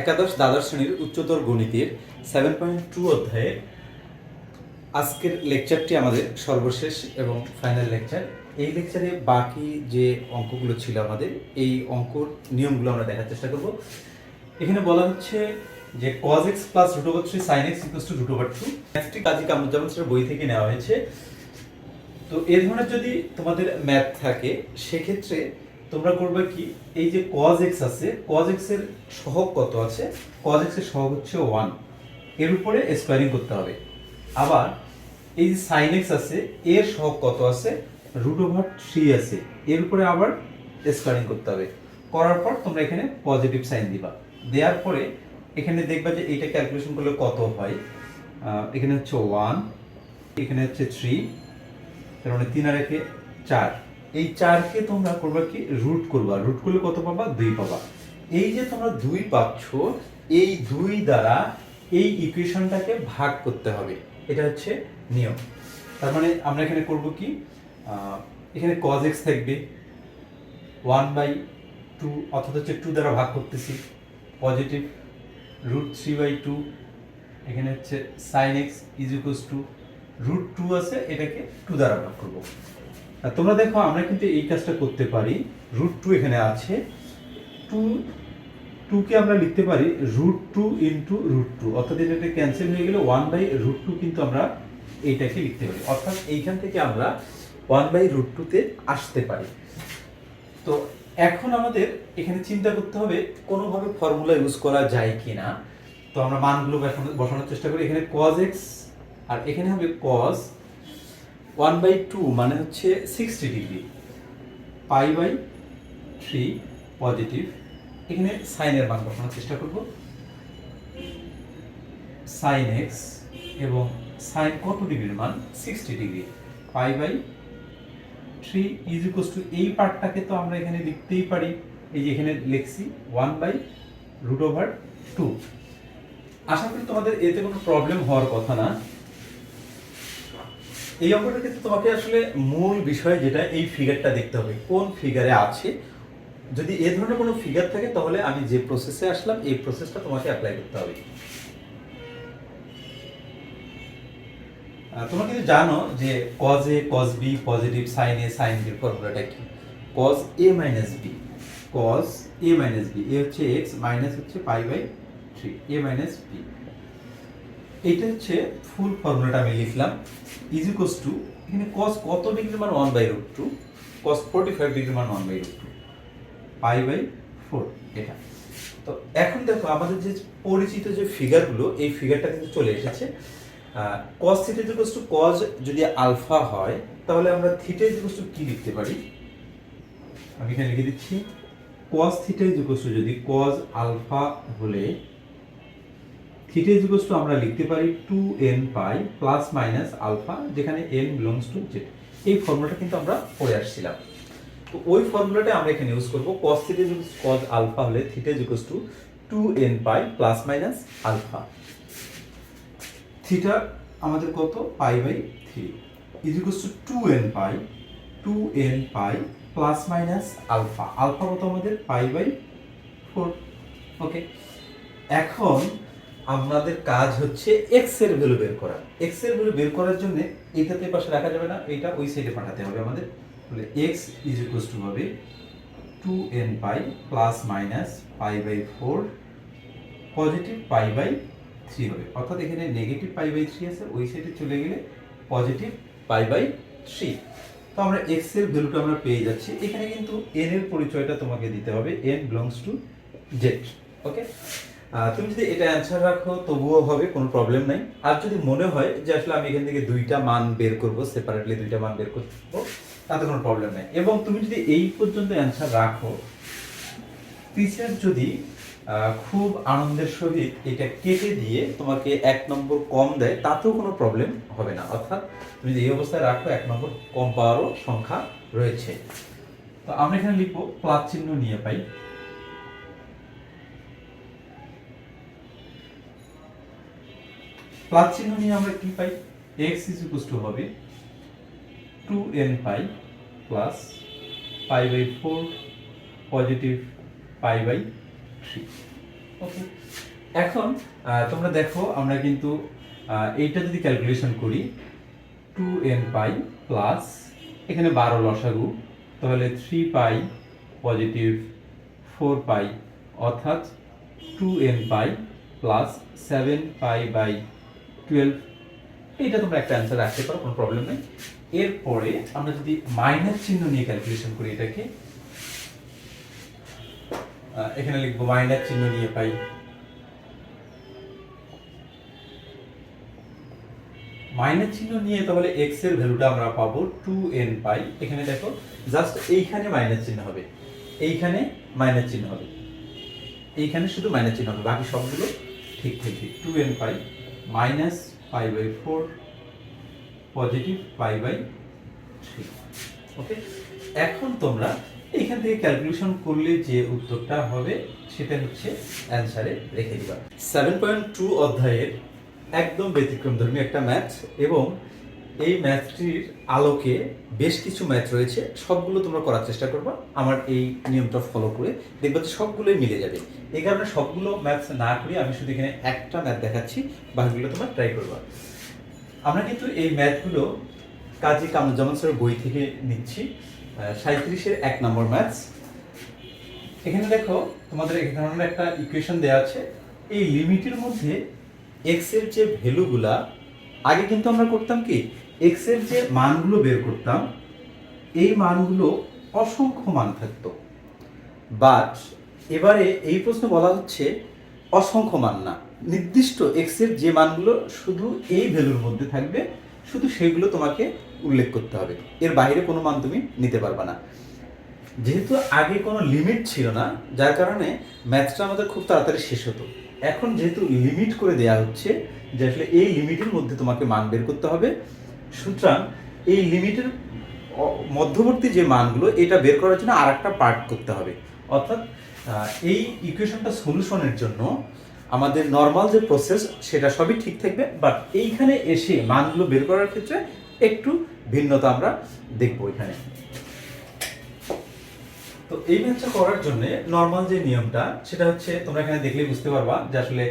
একাদশ দ্বাদশ শ্রেণির উচ্চতর গণিতের সেভেন পয়েন্ট টু অধ্যায়ের আজকের লেকচারটি আমাদের সর্বশেষ এবং ফাইনাল লেকচার এই লেকচারে বাকি যে অঙ্কগুলো ছিল আমাদের, এই অঙ্কর নিয়মগুলো আমরা দেখার চেষ্টা করব। এখানে বলা হচ্ছে যে cos x plus root over three sine X equals to root over two ম্যাথটি Kazi Kamruzzaman স্যারের বই থেকে নেওয়া হয়েছে। তো এই ধরনের যদি তোমাদের ম্যাথ থাকে, সেক্ষেত্রে তোমরা করবে কি? এই যে cos x আছে, cos x এর সহগ কত আছে? cos x এর সহগ হচ্ছে 1 এর উপরে স্কোয়ারিং করতে হবে। আবার এই যে sin x আছে, এর সহগ কত আছে? রুট ওভার থ্রি আছে। এর উপরে আবার স্কোয়ারিং করতে হবে। করার পর তোমরা এখানে পজিটিভ সাইন দিবা। দেওয়ার পরে এখানে দেখবা যে এইটা ক্যালকুলেশন করলে কত হয়? এখানে হচ্ছে ওয়ান এখানে হচ্ছে থ্রি তার মানে তিন আর একে চার। এই চারকে তোমরা করবা কি? রুট করবা। রুট করলে কত পাবা? দুই পাবা। এই যে তোমরা দুই পাচ্ছ, এই দুই দ্বারা এই ইকুয়েশনটাকে ভাগ করতে হবে। এটা হচ্ছে নিয়ম। তার মানে আমরা এখানে করব কি? এখানে cos x থাকবে। ওয়ান বাই টু অর্থাৎ হচ্ছে টু দ্বারা ভাগ করতেছি। Positive root three by two এখানে হচ্ছে sine X is equals to root two আছে, এটাকে টু দ্বারা ভাগ করব। তোমরা দেখো, আমরা কিন্তু এই কাজটা করতে পারি। রুট টু এখানে আছে। টু টুকে আমরা লিখতে পারি root two into root two অর্থাৎ এটা ক্যান্সেল হয়ে গেলে ওয়ান বাই রুট টু কিন্তু আমরা এইটাকে লিখতে পারি। অর্থাৎ এইখান থেকে আমরা ওয়ান বাই রুট টুতে আসতে পারি। তো এখন আমাদের এখানে চিন্তা করতে হবে, কোনোভাবে ফর্মুলা ইউজ করা যায় কি না তো আমরা মানগুলো বসানো- বসানোর চেষ্টা করি। এখানে কজ এক্স আর এখানে হবে cos ওয়ান বাই টু মানে হচ্ছে sixty degree pi by three positive এখানে সাইনের মান বসানোর চেষ্টা করব। সাইন এক্স এবং সাইন কত ডিগ্রির মান? Sixty degree pi by three is equals to এই পার্টটাকে তো আমরা এখানে লিখতেই পারি। এই যে এখানে লিখছি one by root over two আশা করি তোমাদের এতে কোনো প্রবলেম হওয়ার কথা না। এই অঙ্কটার ক্ষেত্রে তোমাকে আসলে মূল বিষয় যেটা, এই ফিগারটা দেখতে হবে। কোন ফিগারে আছে? যদি এ ধরনের কোনো ফিগার থাকে, তাহলে আমি যে প্রসেসে আসলাম, এই প্রসেসটা তোমাকে অ্যাপ্লাই করতে হবে। তোমরা কিন্তু জানো যে cos A cos B positive sine A sine এর ফর্মুলাটা কি? Cos a minus b cos a minus B A হচ্ছে x মাইনাস হচ্ছে pi by three a minus b এটা হচ্ছে ফুল ফর্মুলাটা আমি লিখলাম ইজ ইকুয়ালস টু এখানে cos কত ডিগ্রি মান one by root two cos 45 degree মান one by root two pi by four এটা। তো এখন দেখো আমাদের যে পরিচিত যে ফিগারগুলো এই ফিগারটা কিন্তু চলে এসেছে। cos theta equals to cos যদি আলফা হয়, তাহলে আমরা থিটা ইকুয়ালস টু কি লিখতে পারি? আমি এখানে লিখে দিচ্ছি, cos থিটা ইকুয়ালস টু যদি cos আলফা হলে থিটা ইকুয়ালস টু আমরা লিখতে পারি two N pi plus minus alpha যেখানে এন বিলংস টু জেড এই ফর্মুলাটা কিন্তু আমরা পড়ে আসছিলাম। তো ওই ফর্মুলাটা আমরা এখানে ইউজ করব। Cos theta equals cos alpha হলে theta equals to two N pi plus minus alpha theta আমাদের কত? Pi by three is to two N pi two N pi plus minus alpha alpha কত আমাদের? পাই by four okay এখন আমাদের কাজ হচ্ছে এক্সের ভ্যালু বের করা। এক্সের ভ্যালু বের করার জন্য এইটাতে পাশে রাখা যাবে না এটা ওই সাইডে পাঠাতে হবে আমাদের। তাহলে এক্স ইজ ইকুয়ালস টু হবে two N pi plus minus pi by four positive pi by three হবে। অর্থাৎ এখানে নেগেটিভ পাই বাই থ্রি আছে, ওই সাইডে চলে গেলে পজিটিভ পাই বাই থ্রি তো আমরা এক্সের ভ্যালুটা আমরা পেয়ে যাচ্ছি। এখানে কিন্তু এন এর পরিচয়টা তোমাকে দিতে হবে N belongs to Z okay তুমি যদি এটা অ্যান্সার রাখো, তবুও হবে, কোনো প্রবলেম নাই। আর যদি মনে হয় যে আসলে আমি এখান থেকে দুইটা মান বের করব সেপারেটলি দুইটা মান বের করব তাতে কোনো প্রবলেম নাই। এবং তুমি যদি এই পর্যন্ত অ্যান্সার রাখো টিচার যদি খুব আনন্দের সহিত এটা কেটে দিয়ে তোমাকে এক নম্বর কম দেয়, তাতেও কোনো প্রবলেম হবে না। অর্থাৎ তুমি যদি এই অবস্থায় রাখো, এক নম্বর কম পাওয়ারও সংখ্যা রয়েছে। তো আমরা এখানে লিখব, প্লাস চিহ্ন নিয়ে পাই। প্লাস চিহ্ন নিয়ে আমরা কি পাই? এক্স ইজ ইকুয়ালস টু হবে two N pi plus pi by four positive pi by three okay এখন তোমরা দেখো, আমরা কিন্তু এইটা যদি ক্যালকুলেশন করি টু এন পাই প্লাস এখানে বারো লসাগু, তাহলে three pi positive four pi অর্থাৎ two N pi plus seven pi by twelve এইটা তোমরা একটা অ্যান্সার রাখতে পারো, কোনো প্রবলেম নেই। এরপরে আমরা যদি মাইনাস চিহ্ন নিয়ে ক্যালকুলেশন করি এটাকে এখানে লিখব মাইনাস চিহ্ন নিয়ে পাই। মাইনাস চিহ্ন নিয়ে তাহলে এক্সের ভ্যালুটা আমরা পাবো টু এন পাই। এখানে দেখো জাস্ট এইখানে মাইনাস চিহ্ন হবে, এইখানে মাইনাস চিহ্ন হবে। এইখানে শুধু মাইনাস চিহ্ন হবে, বাকি সবগুলো ঠিক থাকবে two N pi. Minus pi by four positive pi by three okay এখন তোমরা এখান থেকে ক্যালকুলেশন করলে যে উত্তরটা হবে, সেটা হচ্ছে অ্যান্সারে রেখে দিবা। সেভেন পয়েন্ট টু অধ্যায়ের একদম ব্যতিক্রম ধর্মী একটা ম্যাথ এবং এই ম্যাথটির আলোকে বেশ কিছু ম্যাথ রয়েছে, সবগুলো তোমরা করার চেষ্টা করবা। আমার এই নিয়মটা ফলো করে দেখবে সবগুলোই মিলে যাবে। এই কারণে সবগুলো ম্যাথ না করে আমি শুধু এখানে একটা ম্যাথ দেখাচ্ছি, বাকিগুলো তোমরা ট্রাই করবা। আমরা কিন্তু এই ম্যাথগুলো কাজী কামরুজ্জামান স্যারের বই থেকে নিচ্ছি সাঁত্রিশের এক নম্বর ম্যাথস। এখানে দেখো, তোমাদের এই ধরনের একটা ইকুয়েশন দেওয়া আছে। এই লিমিটের মধ্যে এক্সের যে ভ্যালুগুলা আগে কিন্তু আমরা করতাম কি এক্সের যে মানগুলো বের করতাম, এই মানগুলো অসংখ্য মান থাকতো। বাট এবারে এই প্রশ্ন বলা হচ্ছে অসংখ্য মান না। নির্দিষ্ট এক্সের যে মানগুলো শুধু এই ভ্যালুর মধ্যে থাকবে, শুধু সেগুলো তোমাকে উল্লেখ করতে হবে। এর বাইরে কোনো মান তুমি নিতে পারবে না। যেহেতু আগে কোনো লিমিট ছিল না, যার কারণে ম্যাথটা আমাদের খুব তাড়াতাড়ি শেষ হতো। এখন যেহেতু লিমিট করে দেয়া হচ্ছে, যে আসলে এই লিমিটের মধ্যে তোমাকে মান বের করতে হবে সুতরাং এই লিমিটের মধ্যবর্তী যে মানগুলো, এটা বের করার জন্য আর একটা পার্ট করতে হবে। অর্থাৎ এই ইকুয়েশনটা সলিউশনের জন্য আমাদের নর্মাল যে প্রসেস সেটা সবই ঠিক থাকবে। বাট এইখানে এসে মানগুলো বের করার ক্ষেত্রে একটু ভিন্নতা আমরা দেখব এখানে। তো এই ম্যাচটা করার জন্য নর্মাল যে নিয়মটা, সেটা হচ্ছে তোমরা এখানে দেখলেই বুঝতে পারবা যে আসলে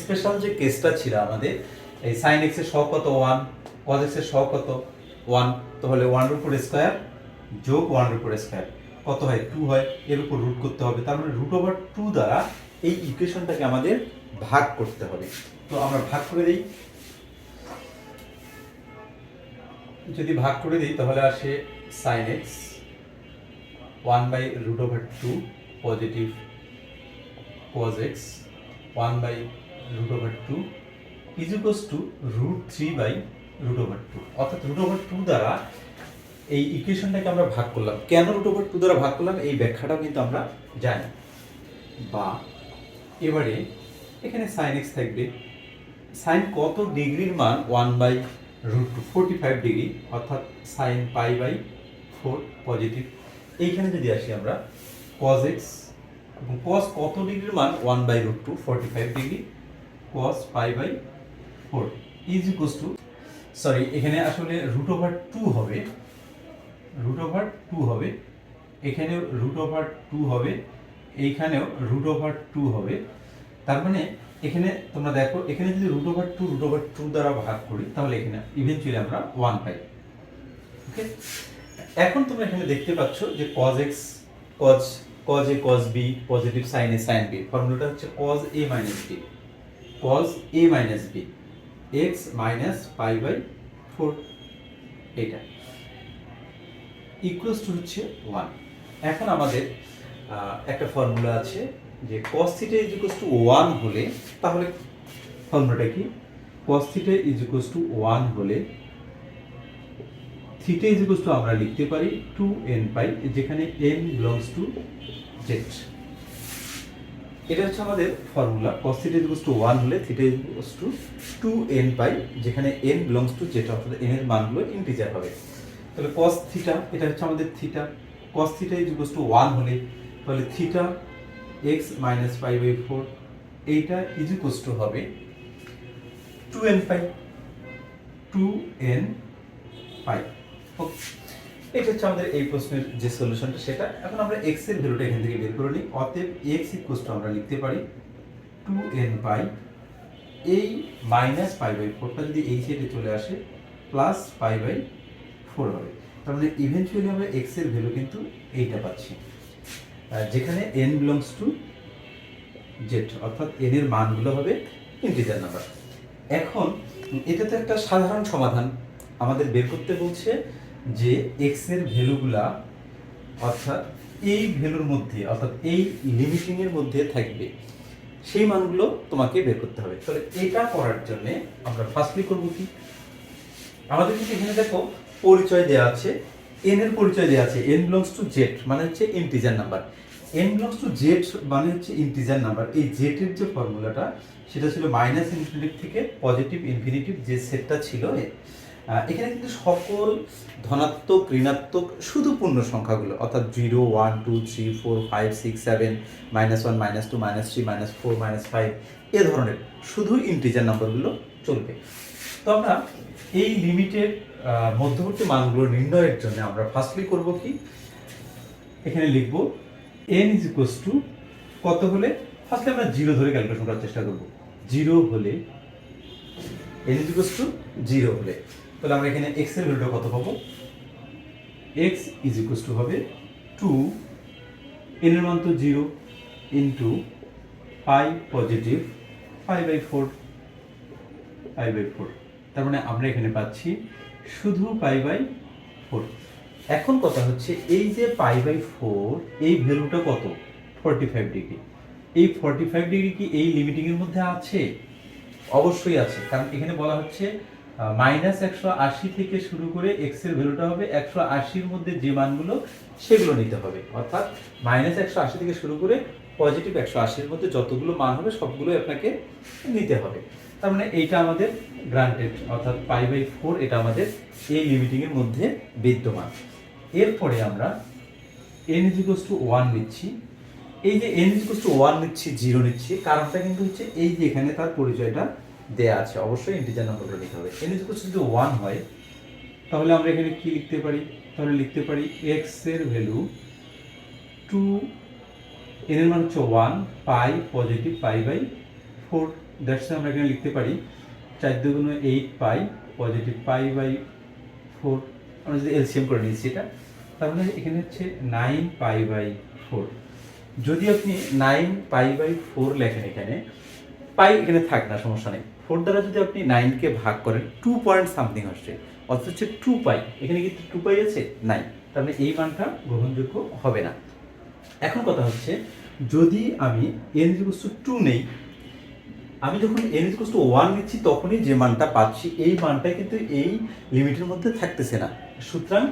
স্পেশাল যে কেসটা ছিল আমাদের, এই সাইন এক্সের সহ কত? ওয়ান কজ এক্সের সহ কত? ওয়ান তাহলে ওয়ানের উপর স্কোয়ার যোগ ওয়ানের উপর স্কোয়ার কত হয়? টু হয়। এর উপর রুট করতে হবে। তার মানে রুট ওভার টু দ্বারা এই ইকুয়েশনটাকে আমাদের ভাগ করতে হবে। তো আমরা ভাগ করে দিই। যদি ভাগ করে দিই, তাহলে আসে sine X one by root over two positive cos x one by root over two is equals to root three by root over two অর্থাৎ রুট ওভার টু দ্বারা এই ইকুয়েশনটাকে আমরা ভাগ করলাম। কেন রুট ওভার টু দ্বারা ভাগ করলাম? এই ব্যাখ্যাটাও কিন্তু আমরা জানি। বা এবারে এখানে সাইন এক্স থাকবে। সাইন কত ডিগ্রির মান? One by root two forty five degree অর্থাৎ sine pi by four positive এইখানে যদি আসি আমরা কজ এক্স এবং কস কত ডিগ্রির মান? One by root two forty five degree cos pi by four is equals to sorry এখানে আসলে রুট ওভার টু হবে। রুট ওভার টু হবে। এখানেও রুট ওভার টু হবে। এইখানেও রুট ওভার টু হবে। তার মানে এখানে তোমরা দেখো, এখানে যদি root over two root over two দ্বারা ভাগ করি, তাহলে এখানে ইভেনচুয়ালি আমরা ওয়ান পাই। ওকে এখন তোমরা এখানে দেখতে পাচ্ছ যে cos x cos cos a cos b positive sin a, sin b ফর্মুলাটা হচ্ছে cos a minus b cos a minus b x minus pi by 4 এটা ইকুয়ালস টু হচ্ছে 1 এখন আমাদের একটা ফর্মুলা আছে যে cos theta is equals to 1 হলে, তাহলে ফর্মুলাটা কি? cos theta is equals to 1 হলে থিটা ইজ ইকুয়ালস টু আমরা লিখতে পারি টু এন পাই যেখানে এন বিলংস টু জেড এটা হচ্ছে আমাদের formula cos theta equals to 1 হলে theta equals to two n pi, যেখানে এন বিলংস টু জেড অর্থাৎ এন এর মানগুলো ইন্টিজার হবে। তাহলে cos থিটা এটা হচ্ছে আমাদের theta cos theta equals to 1 হলে, তাহলে theta x minus pi by four এইটা ইজ ইকুয়ালস টু হবে two n pi. Two n pi. এটা হচ্ছে আমাদের এই প্রশ্নের যে সলিউশনটা সেটা, এখন আমরা x এর ভ্যালুটা এখান থেকে বের করে নিই। অতএব ইকুয়ালস টু আমরা লিখতে পারি টু এন পাই এই মাইনাস পাই বাই ফোরটা যদি এই সাইডে চলে আসে প্লাস পাই বাই ফোর হবে। তার মানে ইভেনচুয়ালি আমরা এক্সের ভ্যালু কিন্তু এইটা পাচ্ছি। যেখানে এন বিলংস টু জেড অর্থাৎ এন এর মানগুলো হবে ইন্টিজার নাম্বার এখন এটা তো একটা সাধারণ সমাধান। আমাদের বের করতে বলছে যে এক্সের ভ্যালুগুলা অর্থাৎ এই ভ্যালুর মধ্যে, অর্থাৎ এই লিমিটিং এর মধ্যে থাকবে, সেই মানগুলো তোমাকে বের করতে হবে। তাহলে এটা করার জন্য আমরা ফার্স্টলি করব কি? আমাদের কিন্তু এখানে দেখো পরিচয় দেওয়া আছে এন এর পরিচয় দেওয়া আছে। এন বিলংস টু জেড মানে হচ্ছে integer number n belongs to Z মানে হচ্ছে ইন্টিজার নাম্বার এই জেড এর যে ফর্মুলাটা সেটা ছিল মাইনাস ইনফিনিটিভ থেকে পজিটিভ ইনফিনিটিভ যে সেটটা ছিল এখানে কিন্তু সকল ধনাত্মক, ঋণাত্মক শুধু পূর্ণ সংখ্যাগুলো, অর্থাৎ zero one two three four five six seven minus one minus two minus three minus four minus five এ ধরনের শুধু ইন্টিজার নাম্বারগুলো চলবে। তো আমরা এই লিমিটের মধ্যবর্তী মানগুলো নির্ণয়ের জন্য আমরা ফার্স্টলি করব কি? এখানে লিখব এন ইজ ইকুয়ালস টু কত হলে? ফার্স্টলি আমরা জিরো ধরে ক্যালকুলেশন করার চেষ্টা করব। জিরো হলে n is equals to zero হলে। তাহলে আমরা এখানে এক্সের ভ্যালুটা কত পাবো? এক্স ইজ ইকুয়ালস টু হবে টু এন এর মান তো zero into pi positive five by four pi by four তার মানে আমরা এখানে পাচ্ছি শুধু পাই বাই ফোর এখন কথা হচ্ছে এই যে পাই বাই ফোর এই ভ্যালুটা কত? ফর্টি ফাইভ ডিগ্রি এই ফর্টি ফাইভ ডিগ্রি কি এই লিমিটিং এর মধ্যে আছে? অবশ্যই আছে। কারণ এখানে বলা হচ্ছে মাইনাস একশো আশি থেকে শুরু করে এক্সের ভ্যালুটা হবে একশো আশির মধ্যে যে মানগুলো সেগুলো নিতে হবে। অর্থাৎ মাইনাস একশো আশি থেকে শুরু করে পজিটিভ একশো আশির মধ্যে যতগুলো মান হবে সবগুলো আপনাকে নিতে হবে। তার মানে এইটা আমাদের গ্রান্টেড অর্থাৎ পাই বাই ফোর এটা আমাদের এই লিমিটিং এর মধ্যে বিদ্যমান। এরপরে আমরা এন ইজ টু ওয়ান নিচ্ছি। এই যে এন ইজ টু ওয়ান নিচ্ছি জিরো নিচ্ছি, কারণটা কিন্তু হচ্ছে এই যে এখানে তার পরিচয়টা দেয়া আছে, অবশ্যই ইন্টিজার নাম্বারটা নিতে হবে। এন ইজ যদি ওয়ান হয়, তাহলে আমরা এখানে কি লিখতে পারি? তাহলে লিখতে পারি এক্সের ভ্যালু টু এন এর মান হচ্ছে one pi positive pi by four that's আমরা এখানে লিখতে পারি চার দুগুণ eight pi positive pi by four আমরা যদি এলসিএম করে নিচ্ছি এটা, তাহলে এখানে হচ্ছে নাইন পাই বাই ফোর যদি আপনি নাইন পাই বাই ফোর লেখেন এখানে পাই, এখানে থাক না, সমস্যা নেই। ফোর দ্বারা যদি আপনি নাইনকে ভাগ করেন টু পয়েন্ট সামথিং আসছে। অর্থাৎ হচ্ছে টু পাই এখানে কিন্তু টু পাই আছে? নাই। তার মানে এই মানটা গ্রহণযোগ্য হবে না। এখন কথা হচ্ছে, যদি আমি এন ইকুয়াল টু নেই, আমি যখন এন ইকুয়াল টু ওয়ান নিচ্ছি, তখনই যে মানটা পাচ্ছি, এই মানটা কিন্তু এই লিমিটের মধ্যে থাকতেছে না। সুতরাং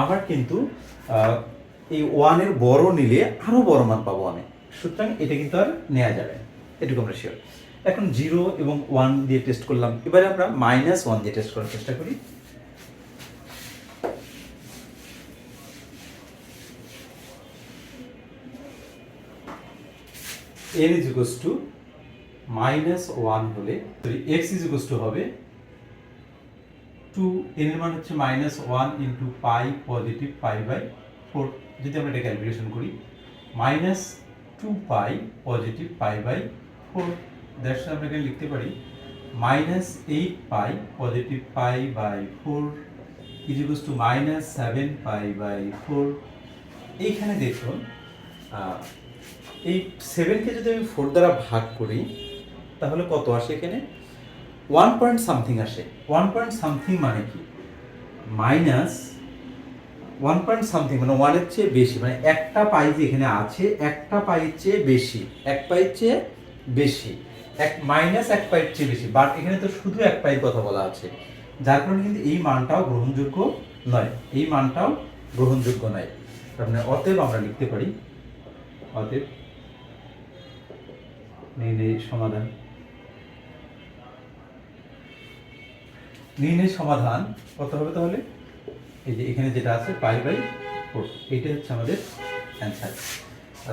আমার কিন্তু এই ওয়ানের বড় নিলে আরও বড় মান পাবো আমি। সুতরাং এটা কিন্তু আর নেওয়া যাবে। এটুকু আমরা শিওর এখন জিরো এবং ওয়ান দিয়ে টেস্ট করলাম। এবারে আমরা মাইনাস ওয়ান দিয়ে টেস্ট করার চেষ্টা করি। n is equals to minus one হলে এক্স ইজ ইকুয়ালস টু হবে টু এন এর মান হচ্ছে minus one into pi positive pi by four যদি আমরা এটা ক্যালকুলেশন করি minus two pi positive pi by four that's আমরা এখানে লিখতে পারি minus eight pi positive pi by four is equals to minus seven pi by four এইখানে দেখুন এই সেভেনকে যদি আমি ফোর দ্বারা ভাগ করি, তাহলে কত আসে এখানে? ওয়ান পয়েন্ট সামথিং আসে। ওয়ান পয়েন্ট সামথিং মানে কি? মাইনাস ওয়ান পয়েন্ট সামথিং মানে ওয়ানের চেয়ে বেশি মানে একটা পাই যে এখানে আছে, একটা পাইয়ের চেয়ে বেশি, এক পাইয়ের চেয়ে বেশি। এক মাইনাস এক পাইয়ের চেয়ে বেশি। বাট এখানে তো শুধু এক পাইয়ের কথা বলা আছে। যার কারণে কিন্তু এই মানটাও গ্রহণযোগ্য নয়। এই মানটাও গ্রহণযোগ্য নয়। তার মানে অতএব আমরা লিখতে পারি, অতএব নির্ণয় সমাধান। নির্ণয় সমাধান কত হবে তাহলে? এই যে এখানে যেটা আছে পাই বাই ফোর এইটা হচ্ছে আমাদের অ্যান্সার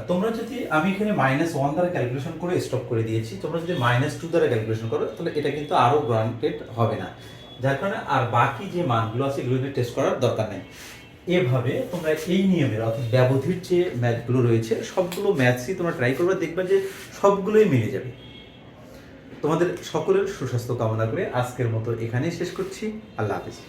তোমরা যদি, আমি এখানে মাইনাস ওয়ান দ্বারা ক্যালকুলেশন করে স্টপ করে দিয়েছি, তোমরা যদি মাইনাস টু দ্বারা ক্যালকুলেশন করো, তাহলে এটা কিন্তু আরও গ্রান্টেড হবে না। যার কারণে আর বাকি যে মানগুলো আছে, এগুলো টেস্ট করার দরকার নেই। এভাবে তোমরা এই নিয়মের, অর্থাৎ ব্যবধির যে ম্যাথগুলো রয়েছে, সবগুলো ম্যাথসই তোমরা ট্রাই করবে, দেখবে যে সবগুলোই মিলে যাবে। তোমাদের সকলের সুস্বাস্থ্য কামনা করে আজকের মতো এখানেই শেষ করছি। আল্লাহ হাফিজ।